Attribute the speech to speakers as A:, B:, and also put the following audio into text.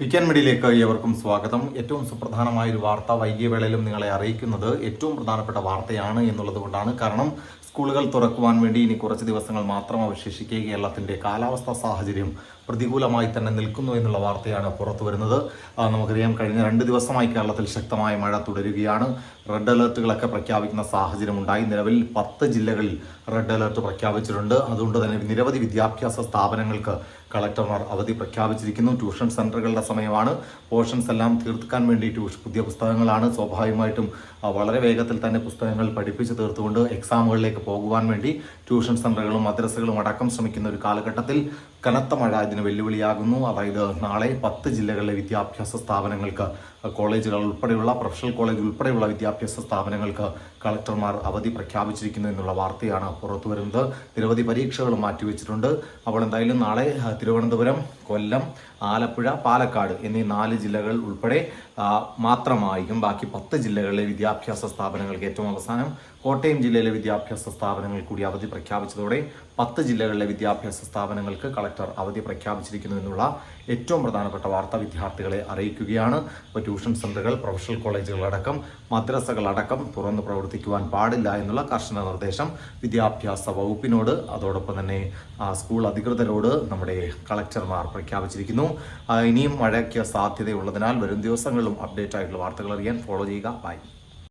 A: Weekend മീഡിയയിലേക്ക് ഏവർക്കും സ്വാഗതം. ഏറ്റവും സുപ്രധാനമായ ഒരു വാർത്ത വൈകിയ വേളയിലും നിങ്ങളെ അറിയിക്കുന്നത് ഏറ്റവും പ്രധാനപ്പെട്ട വാർത്തയാണ് എന്നുള്ളത് കൊണ്ടാണ്. കാരണം സ്കൂളുകൾ തുറക്കുവാൻ വേണ്ടി ഇനി കുറച്ച് ദിവസങ്ങൾ മാത്രം അവശേഷിക്കെ കേരളത്തിന്റെ കാലാവസ്ഥാ സാഹചര്യം പ്രതികൂലമായി തന്നെ നിൽക്കുന്നു എന്നുള്ള വാർത്തയാണ് പുറത്തു വരുന്നത്. നമുക്കറിയാം കഴിഞ്ഞ രണ്ട് ദിവസമായി കേരളത്തിൽ ശക്തമായ മഴ തുടരുകയാണ്. റെഡ് അലേർട്ടുകളൊക്കെ പ്രഖ്യാപിക്കുന്ന സാഹചര്യം ഉണ്ടായി നിലവിൽ പത്ത് ജില്ലകളിൽ റെഡ് അലേർട്ട് പ്രഖ്യാപിച്ചിട്ടുണ്ട്. അതുകൊണ്ട് തന്നെ നിരവധി വിദ്യാഭ്യാസ സ്ഥാപനങ്ങൾക്ക് കളക്ടർമാർ അവധി പ്രഖ്യാപിച്ചിരിക്കുന്നു. ട്യൂഷൻ സെന്ററുകളുടെ സമയമാണ്. പോർഷൻസ് എല്ലാം തീർക്കാൻ വേണ്ടി ട്യൂഷൻ പുതിയ പുസ്തകങ്ങളാണ്. സ്വാഭാവികമായിട്ടും വളരെ വേഗത്തിൽ തന്നെ പുസ്തകങ്ങൾ പഠിപ്പിച്ച് തീർത്തുകൊണ്ട് എക്സാമുകളിലേക്ക് പോകുവാൻ വേണ്ടി ട്യൂഷൻ സെന്ററുകളും മദ്രസകളും അടക്കം ശ്രമിക്കുന്ന ഒരു കാലഘട്ടത്തിൽ കനത്ത മഴ ഇതിന് വെല്ലുവിളിയാകുന്നു. അതായത് നാളെ പത്ത് ജില്ലകളിലെ വിദ്യാഭ്യാസ സ്ഥാപനങ്ങൾക്ക് കോളേജുകൾ ഉൾപ്പെടെയുള്ള പ്രൊഫഷണൽ കോളേജ് ഉൾപ്പെടെയുള്ള വിദ്യാഭ്യാസ സ്ഥാപനങ്ങൾക്ക് കളക്ടർമാർ അവധി പ്രഖ്യാപിച്ചിരിക്കുന്നു എന്നുള്ള വാർത്തയാണ് പുറത്തു വരുന്നത് നിരവധി പരീക്ഷകൾ മാറ്റിവെച്ചിട്ടുണ്ട്. അപ്പോൾ എന്തായാലും നാളെ തിരുവനന്തപുരം കൊല്ലം ആലപ്പുഴ പാലക്കാട് എന്നീ നാല് ജില്ലകൾ ഉൾപ്പെടെ മാത്രമായിരിക്കും ബാക്കി പത്ത് ജില്ലകളിലെ വിദ്യാഭ്യാസ സ്ഥാപനങ്ങൾക്ക് ഏറ്റവും അവസാനം കോട്ടയം ജില്ലയിലെ വിദ്യാഭ്യാസ സ്ഥാപനങ്ങൾ കൂടി അവധി പ്രഖ്യാപിച്ചതോടെ പത്ത് ജില്ലകളിലെ വിദ്യാഭ്യാസ സ്ഥാപനങ്ങൾക്ക് കളക്ടർ അവധി പ്രഖ്യാപിച്ചിരിക്കുന്നു എന്നുള്ള ഏറ്റവും പ്രധാനപ്പെട്ട വാർത്ത വിദ്യാർത്ഥികളെ അറിയിക്കുകയാണ്. ഇപ്പോൾ ട്യൂഷൻ സെന്ററുകൾ പ്രൊഫഷണൽ കോളേജുകളടക്കം മദ്രസകളടക്കം തുറന്ന് പ്രവർത്തിക്കുവാൻ പാടില്ല എന്നുള്ള കർശന നിർദ്ദേശം വിദ്യാഭ്യാസ വകുപ്പിനോട് അതോടൊപ്പം തന്നെ സ്കൂൾ അധികൃതരോട് നമ്മുടെ കളക്ടർമാർ പ്രഖ്യാപിച്ചിരിക്കുന്നു. ഇനിയും മഴയ്ക്ക് സാധ്യതയുള്ളതിനാൽ വരും ദിവസങ്ങളിലും അപ്ഡേറ്റ് ആയിട്ടുള്ള വാർത്തകൾ അറിയാൻ ഫോളോ ചെയ്യുക. ബൈ